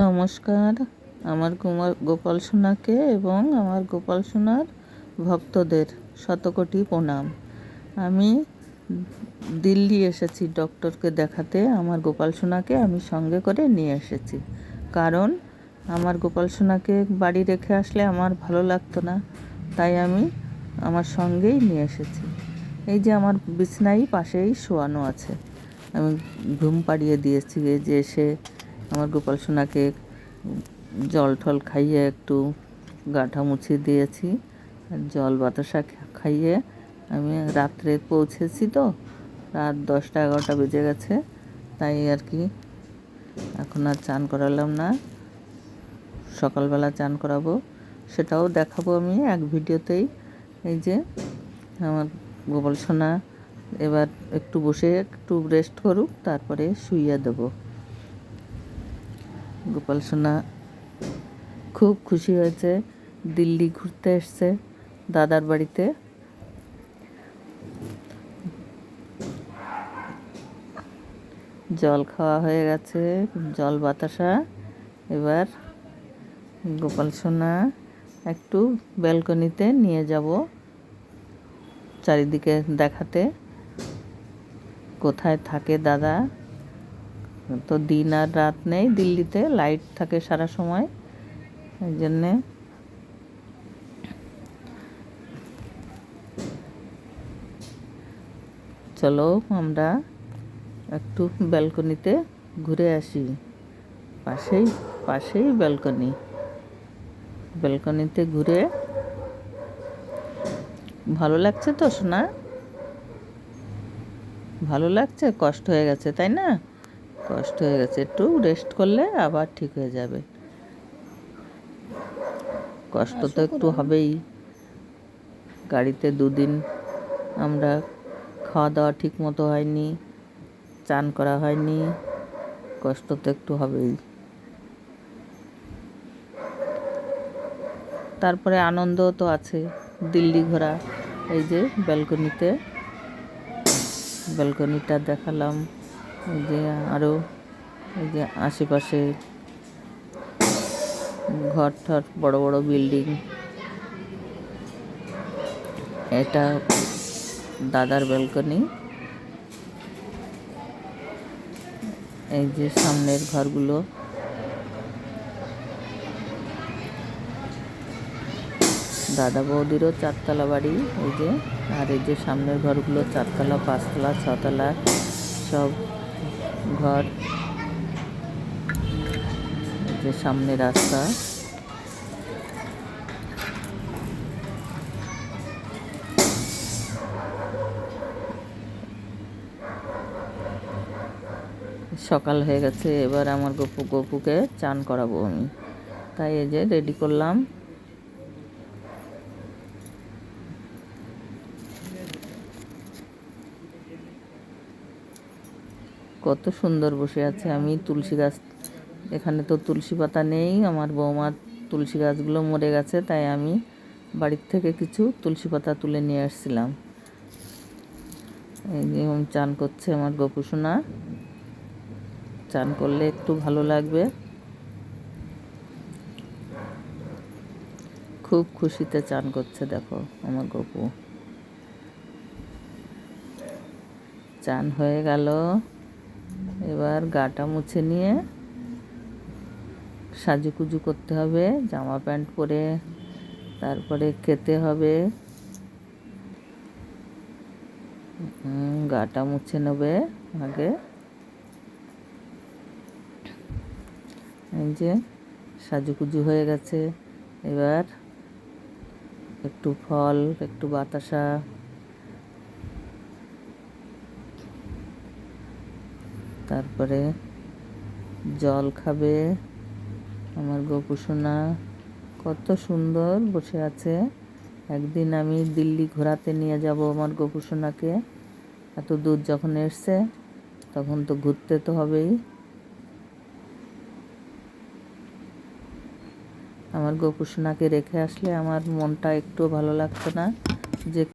নমস্কার। আমার কুমার গোপাল সোনাকে এবং আমার গোপাল সোনার ভক্তদের শতকোটি প্রণাম। আমি দিল্লি এসেছি ডক্টরকে দেখাতে, আমার গোপাল সোনাকে আমি সঙ্গে করে নিয়ে এসেছি। কারণ আমার গোপাল সোনাকে বাড়ি রেখে আসলে আমার ভালো লাগতো না, তাই আমি আমার সঙ্গেই নিয়ে এসেছি। এই যে আমার বিছনাই পাশেই শোয়ানো আছে। আমি ঘুম পাড়িয়ে দিয়েছি যে এসে আমার গোপাল সোনাকে জল টল খাইয়ে একটু গাঁঠা মুছিয়ে দিয়েছি জল বাতাসা খাইয়ে আমি রাত্রে পৌঁছেছি তো, রাত দশটা এগারোটা বেজে গেছে, তাই আর কি। এখন আর চান করালাম না, সকালবেলা চান করাবো, সেটাও দেখাবো আমি এক ভিডিওতেই। এই যে আমার গোপাল সোনা এবার একটু বসে একটু রেস্ট করুক, তারপরে শুইয়ে দেবো। গোপাল সোনা খুব খুশি হয়েছে, দিল্লি ঘুরতে এসছে দাদার বাড়িতে। জল খাওয়া হয়ে গেছে, জল বাতাসা। এবার গোপাল সোনা একটু ব্যালকনিতে নিয়ে যাব চারিদিকে দেখাতে। কোথায় থাকে দাদা? তো দিন আর রাত নেই, দিল্লিতে লাইট থাকে সারা সময়। এই জন্যে চলো আমরা একটু ব্যালকনিতে ঘুরে আসি। পাশেই পাশেই ব্যালকনি ব্যালকনিতে ঘুরে ভালো লাগছে তো শোনা ভালো লাগছে? কষ্ট হয়ে গেছে, তাই না? কষ্ট হয়ে গেছে। একটু রেস্ট করলে আবার ঠিক হয়ে যাবে। কষ্ট তো একটু হবেই। গাড়িতে দুদিন আমরা খাওয়া দাওয়া ঠিক মতো হয়নি চান করা হয়নি কষ্ট তো একটু হবেই। তারপরে আনন্দ তো আছে দিল্লি ঘোরা। এই যে ব্যালকনিতে ব্যালকনিটা দেখালাম। এই যে আরও এই যে আশেপাশে ঘর ঠর, বড় বড় বিল্ডিং। এটা দাদার ব্যালকনি এই যে সামনের ঘরগুলো। দাদা বৌদিরও চারতলা বাড়ি, এই যে। আর এই যে সামনের ঘরগুলো, চারতলা, পাঁচতলা, ছতলা, সব ঘর। যে সামনে রাস্তা। সকাল হয়ে গেছে, এবার আমার গপু, গপুকে চান করাবো আমি। তাই এই যে রেডি করলাম। কত সুন্দর বসে আছে আমি, তুলসী গাছ। এখানে তো তুলসী পাতা নেই, আমার বৌমার তুলসী গাছগুলো মরে গেছে, তাই আমি বাড়ির থেকে কিছু তুলসী পাতা তুলে নিয়ে আসছিলাম। যেমন চান করছে আমার গোপুসোনা চান করলে একটু ভালো লাগবে। খুব খুশিতে চান করছে, দেখো আমার গপু। চান হয়ে গেল। এবার গাটা মুছে নিয়ে সাজুকুজু করতে হবে, জামা প্যান্ট পরে তারপরে খেতে হবে। গাটা মুছে নেবে আগে। এই যে সাজুকুজু হয়ে গেছে। এবার একটু ফল, একটু বাতাসা তারপরে জল খাবে। আমার গোপুসোনা কত সুন্দর বসে আছে। একদিন আমি দিল্লি ঘোরাতে নিয়ে যাব আমার গোপুসোনাকে এত দূর যখন এসছে, তখন তো ঘুরতে তো হবেই। আমার গোপুসোনাকে রেখে আসলে আমার মনটা একটু ভালো লাগতো না। যে